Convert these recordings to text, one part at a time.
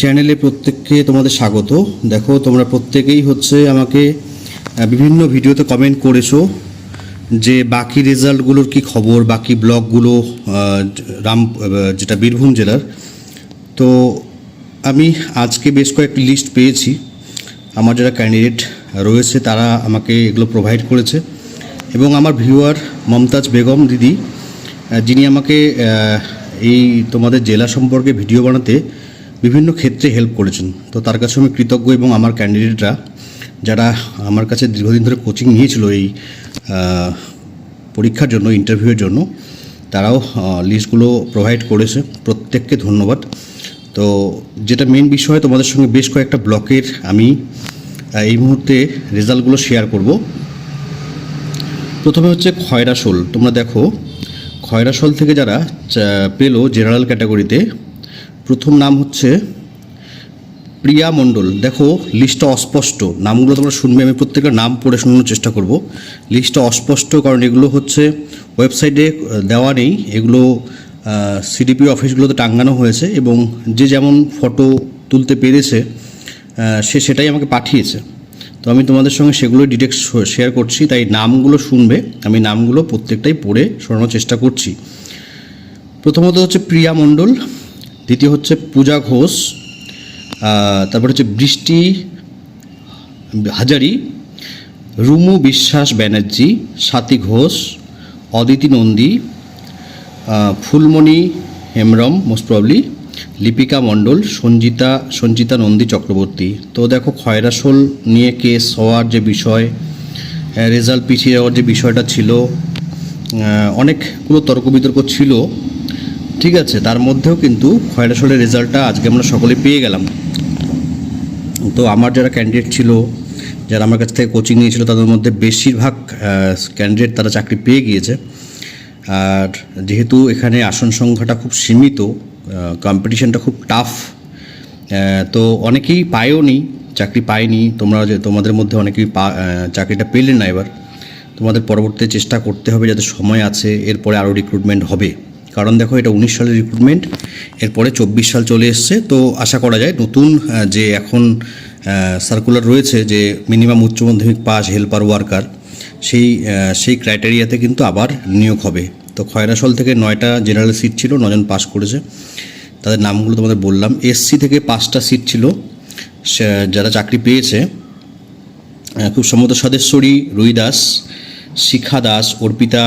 চ্যানেলে প্রত্যেককে তোমাদের স্বাগত। দেখো, তোমরা প্রত্যেকেই হচ্ছে আমাকে বিভিন্ন ভিডিওতে কমেন্ট করেছ যে বাকি রেজাল্টগুলোর কি খবর, বাকি ব্লকগুলো রাম যেটা বীরভূম জেলার। তো আমি আজকে বেশ কয়েকটি লিস্ট পেয়েছি। আমার যারা ক্যান্ডিডেট রয়েছে, তারা আমাকে এগুলো প্রোভাইড করেছে। এবং আমার ভিউয়ার মমতাজ বেগম দিদি যিনি আমাকে এই তোমাদের জেলা সম্পর্কে ভিডিও বানাতে বিভিন্ন ক্ষেত্রে হেল্প করেছেন। তো তার কাছে আমি কৃতজ্ঞ এবং আমার ক্যান্ডিডেটরা যারা আমার কাছে দীর্ঘদিন ধরে কোচিং নিয়েছিল এই পরীক্ষার জন্য ইন্টারভিউয়ের জন্য, তারাও লিস্টগুলো প্রোভাইড করেছে। প্রত্যেককে ধন্যবাদ। তো যেটা মেন বিষয়, তোমাদের সঙ্গে বেশ কয়েকটা ব্লকের আমি এই মুহূর্তে রেজাল্টগুলো শেয়ার করব। প্রথমে হচ্ছে খয়রাসোল। তোমরা দেখো, খয়রাসোল থেকে যারা পেল জেনারেল ক্যাটাগরিতে প্রথম নাম হচ্ছে প্রিয়া মণ্ডল। দেখো লিস্টটা অস্পষ্ট। নামগুলো তোমরা শুনবে, আমি প্রত্যেকের নাম পড়ে শোনানোর চেষ্টা করব। লিস্টটা অস্পষ্ট, কারণ এগুলো হচ্ছে ওয়েবসাইটে দেওয়া নেই। এগুলো সিডিপি অফিসগুলোতে টাঙ্গানো হয়েছে এবং যে যেমন ফটো তুলতে পেরেছে সে সেটাই আমাকে পাঠিয়েছে। তো আমি তোমাদের সঙ্গে সেগুলো ডিটেক্স শেয়ার করছি। তাই নামগুলো শুনবে, আমি নামগুলো প্রত্যেকটাই পড়ে শোনানোর চেষ্টা করছি। প্রথমত হচ্ছে প্রিয়া মণ্ডল। দ্বিতীয় হচ্ছে পূজা ঘোষ তারপর হচ্ছে বৃষ্টি, হাজারি, রুমু বিশ্বাস ব্যানার্জি, স্বাতী ঘোষ, অদিতি নন্দী ফুলমণি হেমব্রম মোস্ট প্রবলি লিপিকা মণ্ডল, সঞ্জিতা সঞ্জিতা নন্দী চক্রবর্তী। তো দেখো খয়রাসোল নিয়ে কেস হওয়ার যে বিষয় রেজাল্ট পিছিয়ে যাওয়ার যে বিষয়টা ছিল অনেকগুলো তর্ক বিতর্ক ছিল ঠিক আছে, তার মধ্যেও কিন্তু খয়রাসোলের রেজাল্টটা আজকে আমরা সকলে পেয়ে গেলাম। তো আমার যারা ক্যান্ডিডেট ছিল, যারা আমার কাছ থেকে কোচিং নিয়েছিল, তাদের মধ্যে বেশিরভাগ ক্যান্ডিডেট তারা চাকরি পেয়ে গিয়েছে। আর যেহেতু এখানে আসন সংখ্যাটা খুব সীমিত কম্পিটিশনটা খুব টাফ তো অনেকেই পায়ও নি, চাকরি পায়নি। তোমরা যে, তোমাদের মধ্যে অনেকেই চাকরিটা পেলে না এবার। তোমাদের পরবর্তীতে চেষ্টা করতে হবে যাতে সময় আছে, এরপরে আরও রিক্রুটমেন্ট হবে। কারণ দেখো এটা উনিশ সালের রিক্রুটমেন্ট এরপরে চব্বিশ সাল চলে এসছে। তো আশা করা যায় নতুন যে এখন সার্কুলার রয়েছে যে মিনিমাম উচ্চ মাধ্যমিক পাস হেল্পার ওয়ার্কার সেই সেই ক্রাইটেরিয়াতে কিন্তু আবার নিয়োগ হবে। তো খয়রাসল থেকে নয়টা জেনারেল সিট ছিল, নজন পাস করেছে। তাদের নামগুলো তোমাদের বললাম। এসসি থেকে পাঁচটা সিট ছিল। যারা চাকরি পেয়েছে খুব সম্ভবত সদেশ্বরী, রুই দাস, শিখা দাস, অর্পিতা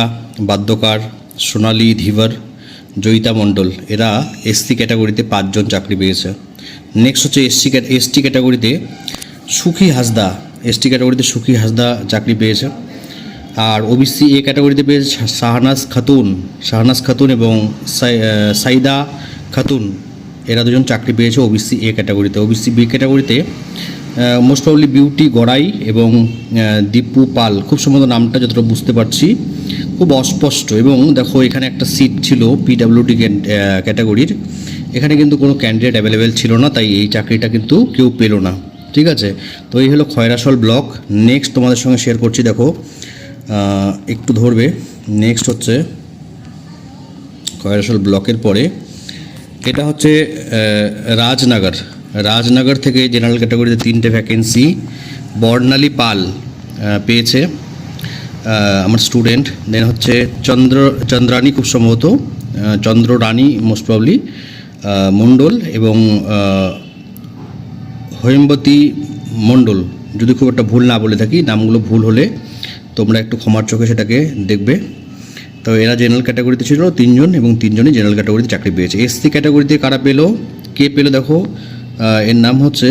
বাদ্যকার, সোনালী, ধীবর জয়িতা মণ্ডল। এরা এসসি ক্যাটাগরিতে পাঁচজন চাকরি পেয়েছে। নেক্সট হচ্ছে এসসি এসটি ক্যাটাগরিতে সুখী হাসদা। এসটি ক্যাটাগরিতে সুখী হাসদা চাকরি পেয়েছে। আর ওবিসি এ ক্যাটাগরিতে পেয়েছে শাহনাজ খাতুন। শাহনাজ খাতুন এবং সাইদা খাতুন। এরা দুজন চাকরি পেয়েছে ওবিসি এ ক্যাটাগরিতে ওবিসি বি ক্যাটাগরিতে মোস্ট প্রবলি বিউটি গড়াই এবং দীপু পাল, খুব সম্ভবত নামটা যতটা বুঝতে পারছি, খুব অস্পষ্ট এবং দেখো এখানে একটা সিট ছিল পিডাব্লিউডি ক্যাটাগরির এখানে কিন্তু কোনো ক্যান্ডিডেট অ্যাভেলেবেল ছিল না, তাই এই চাকরিটা কিন্তু কেউ পেল না, ঠিক আছে? তো এই হলো খয়রাসল ব্লক। নেক্সট তোমাদের সঙ্গে শেয়ার করছি, দেখো একটু ধরবে। নেক্সট হচ্ছে খয়রাসল ব্লকের পরে। এটা হচ্ছে রাজনগর। রাজনগর থেকে জেনারেল ক্যাটাগরিতে তিনটে ভ্যাকেন্সি বর্ণালী পাল পেয়েছে আমার স্টুডেন্ট দেন হচ্ছে চন্দ্র চন্দ্রানী খুব সম্ভবত চন্দ্ররানী মোস্ট প্রবলি মণ্ডল এবং হৈমবতী মণ্ডল। যদি খুব একটা ভুল না বলে থাকি, নামগুলো ভুল হলে তোমরা একটু ক্ষমার চোখে সেটাকে দেখবে। তো এরা জেনারেল ক্যাটাগরিতে ছিল তিনজন এবং তিনজনই জেনারেল ক্যাটাগরিতে চাকরি পেয়েছে। এসসি ক্যাটাগরিতে কারা পেল? কে পেল দেখো? এর নাম হচ্ছে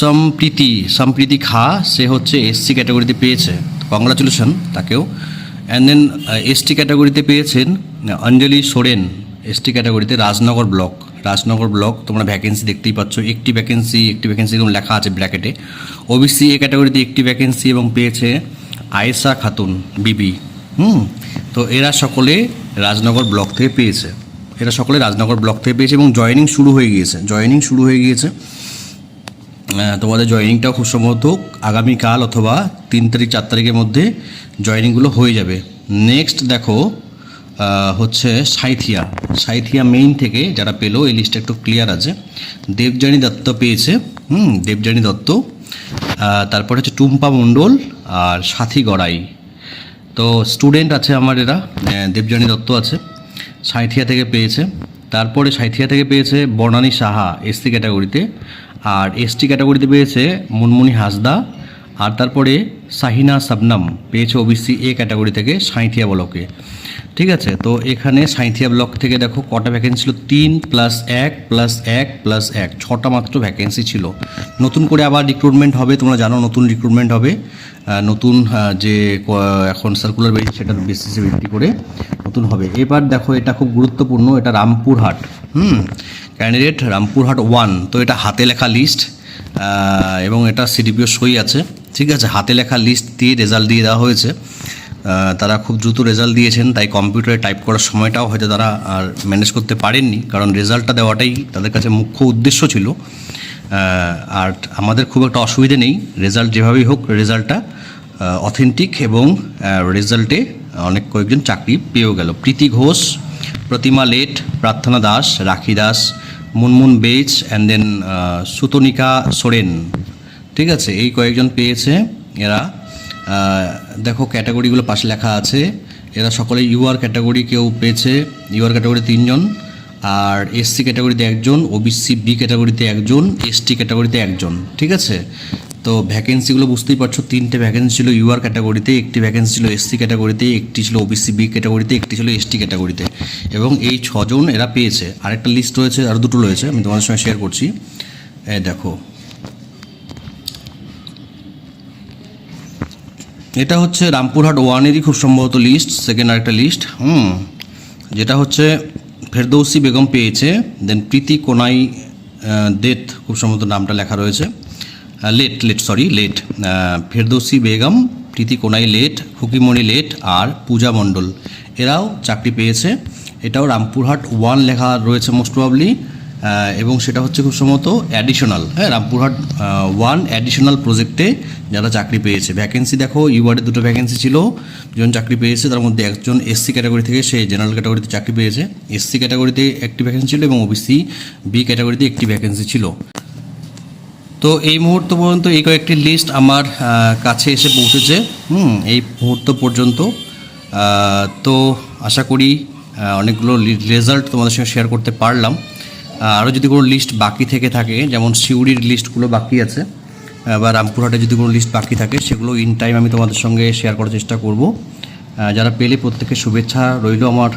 সম্প্রীতি সম্প্রীতি খা, সে হচ্ছে এসসি ক্যাটাগরিতে পেয়েছে। কংগ্রাচুলেশন তাকেও। অ্যান্ড দেন এসটি ক্যাটাগরিতে পেয়েছেন, অঞ্জলি সোরেন এসটি ক্যাটাগরিতে রাজনগর ব্লক। রাজনগর ব্লক তোমরা ভ্যাকেন্সি দেখতেই পাচ্ছ। একটি ভ্যাকেন্সি একটি ভ্যাকেন্সি এরকম লেখা আছে ব্র্যাকেটে ওবিসি এ ক্যাটাগরিতে একটি ভ্যাকেন্সি এবং পেয়েছে আয়েশা খাতুন বিবি হুম? তো এরা সকলে রাজনগর ব্লক থেকে পেয়েছে। এরা সকলে রাজনগর ব্লক থেকে পেয়েছে এবং জয়েনিং শুরু হয়ে গিয়েছে। জয়েনিং শুরু হয়ে গিয়েছে। তোমাদের জয়েনিংটাও খুব সম্ভবত আগামীকাল অথবা তিন তারিখ চার তারিখের মধ্যে জয়েনিংগুলো হয়ে যাবে। নেক্সট দেখো হচ্ছে সাইথিয়া। সাইথিয়া মেইন থেকে যারা পেল এই লিস্টটা একটু ক্লিয়ার আছে। দেবযানী দত্ত পেয়েছে। হুম দেবযানী দত্ত। তারপরে হচ্ছে টুম্পা মণ্ডল আর সাথী গড়াই। তো স্টুডেন্ট আছে আমার এরা আহ, দেবযানী দত্ত আছে। সাঁইথিয়া থেকে পেয়েছে। তারপরে সাঁইথিয়া থেকে পেয়েছে বর্ণানী সাহা এসসি ক্যাটাগরিতে আর এসটি ক্যাটাগরিতে পেয়েছে মুনমুনি হাসদা। আর তারপরে সাহিনা সাবনাম, পেয়েছে ওবিসি এ ক্যাটাগরি থেকে সাঁইথিয়া ব্লকে। ঠিক আছে, তো এখানে সাঁইথিয়া ব্লক থেকে দেখো কটা ভ্যাকেন্সি ছিল? তিন প্লাস এক প্লাস এক প্লাস এক, ছটা মাত্র ভ্যাকেন্সি ছিল। নতুন করে আবার রিক্রুটমেন্ট হবে, তোমরা জানো নতুন রিক্রুটমেন্ট হবে। নতুন যে এখন সার্কুলার বেরিয়েছে সেটার বেসিসে ভিত্তি করে নতুন হবে। এবার দেখো এটা খুব গুরুত্বপূর্ণ, এটা রামপুরহাট। হুম ক্যান্ডিডেট রামপুরহাট ওয়ান তো এটা হাতে লেখা লিস্ট এবং এটা সিডিপিও সই আছে। ঠিক আছে, হাতে লেখা লিস্ট দিয়ে রেজাল্ট দিয়ে দেওয়া হয়েছে। তারা খুব দ্রুত রেজাল্ট দিয়েছেন, তাই কম্পিউটারে টাইপ করার সময়টাও হয়তো তারা আর ম্যানেজ করতে পারেননি, কারণ রেজাল্টটা দেওয়াটাই তাদের কাছে মুখ্য উদ্দেশ্য ছিল। আর আমাদের খুব একটা অসুবিধে নেই রেজাল্ট যেভাবেই হোক রেজাল্টটা অথেন্টিক এবং রেজাল্টে অনেক কয়েকজন চাকরি পেয়েও গেল। প্রীতি ঘোষ, প্রতিমা late, Prarthana Das, Rakhi Das Munmun Baich and then Sutanika Soren. ঠিক আছে, এই কয়েকজন পেয়েছে এরা। দেখো ক্যাটাগরিগুলো পাশে লেখা আছে। এরা সকলে ইউআর ক্যাটাগরি কেউ পেয়েছে। ইউআর ক্যাটাগরি তিনজন। আর এসসি ক্যাটাগরিতে একজন ওবিসি বি ক্যাটাগরিতে একজন এসটি ক্যাটাগরিতে একজন, ঠিক আছে? তো ভ্যাকেন্সিগুলো বুঝতেই পারছ, তিনটে ভ্যাকেন্সি ছিল ইউআর ক্যাটাগরিতে একটি ভ্যাকেন্সি ছিল এসসি ক্যাটাগরিতে একটি ছিল ওবিসি বি ক্যাটাগরিতে একটি ছিল এসটি ক্যাটাগরিতে এবং এই ছজন এরা পেয়েছে। আরেকটা লিস্ট রয়েছে, আর দুটো রয়েছে, আমি তোমাদের সঙ্গে শেয়ার করছি। দেখো। এটা হচ্ছে রামপুরহাট ওয়ানেরই খুব সম্ভবত লিস্ট সেকেন্ড আরেকটা লিস্ট হুম? যেটা হচ্ছে ফেরদৌসি বেগম পেয়েছে দেন প্রীতি কোনাই দেত, খুব সম্ভবত নামটা লেখা রয়েছে late late sorry late Ferdousi Begum, Priti Konai late Hukimoni late আর পূজা মণ্ডল। এরাও চাকরি পেয়েছে। এটাও রামপুরহাট ওয়ান লেখা রয়েছে মোস্ট প্রবাবলি এবং সেটা হচ্ছে খুব সম্ভবত অ্যাডিশনাল হ্যাঁ রামপুরহাট ওয়ান অ্যাডিশনাল প্রজেক্টে যারা চাকরি পেয়েছে। ভ্যাকেন্সি দেখো ইউআরে দুটো ভ্যাকেন্সি ছিল। দুজন চাকরি পেয়েছে, তার মধ্যে একজন এসসি ক্যাটাগরি থেকে সে জেনারেল ক্যাটাগরিতে চাকরি পেয়েছে। এসসি ক্যাটাগরিতে একটি ভ্যাকেন্সি ছিল এবং ওবিসি বি ক্যাটাগরিতে একটি ভ্যাকেন্সি ছিল। তো এই মুহূর্ত পর্যন্ত এই কয়েকটি লিস্ট আমার কাছে এসে পৌঁছেছে। হুম, এই মুহূর্ত পর্যন্ত। তো আশা করি অনেকগুলো রেজাল্ট তোমাদের সঙ্গে শেয়ার করতে পারলাম। আরও যদি কোনো লিস্ট বাকি থেকে থাকে, যেমন সিউড়ির লিস্টগুলো বাকি আছে বা রামপুরহাটে যদি কোনো লিস্ট বাকি থাকে, সেগুলো ইন টাইম আমি তোমাদের সঙ্গে শেয়ার করার চেষ্টা করব। যারা পেলে প্রত্যেকের শুভেচ্ছা রইল আমার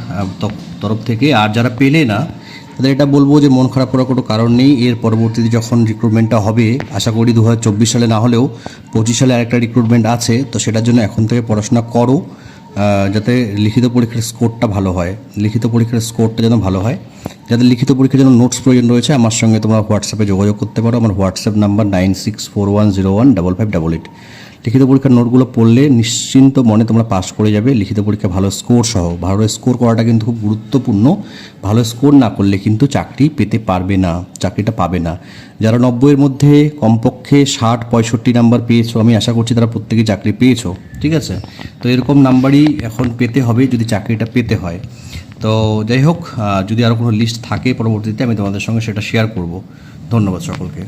তরফ থেকে। আর যারা পেলে না, তাদের এটা বলব যে মন খারাপ করার কোনো কারণ নেই। এর পরবর্তীতে যখন রিক্রুটমেন্টটা হবে, আশা করি দু হাজার চব্বিশ সালে না হলেও পঁচিশ সালে আরেকটা রিক্রুটমেন্ট আছে, তো সেটার জন্য এখন থেকে পড়াশোনা করো। যাতে লিখিত পরীক্ষার স্কোরটা ভালো হয়। লিখিত পরীক্ষার স্কোরটা যেন ভালো হয়। যাদের লিখিত পরীক্ষার জন্য নোটস প্রয়োজন রয়েছে, আমার সঙ্গে তোমরা হোয়াটসঅ্যাপে যোগাযোগ করতে পারো। আমার WhatsApp number nine six four one zero one double five double eight লিখিত পরীক্ষার নোটগুলো পড়লে নিশ্চিন্ত মনে তোমরা পাস করে যাবে। লিখিত পরীক্ষা ভালো স্কোর সহ। ভালো স্কোর করাটা কিন্তু খুব গুরুত্বপূর্ণ। ভালো স্কোর না করলে কিন্তু চাকরি পেতে পারবে না, চাকরিটা পাবে না। যারা নব্বইয়ের মধ্যে কমপক্ষে ষাট, পঁয়ষট্টি নাম্বার পেয়েছ, আমি আশা করছি তারা প্রত্যেকেই চাকরি পেয়েছ, ঠিক আছে? তো এরকম নাম্বারই এখন পেতে হবে যদি চাকরিটা পেতে হয়। তো যাই হোক যদি আরও কোনো লিস্ট থাকে পরবর্তীতে, আমি তোমাদের সঙ্গে সেটা শেয়ার করব। ধন্যবাদ সকলকে।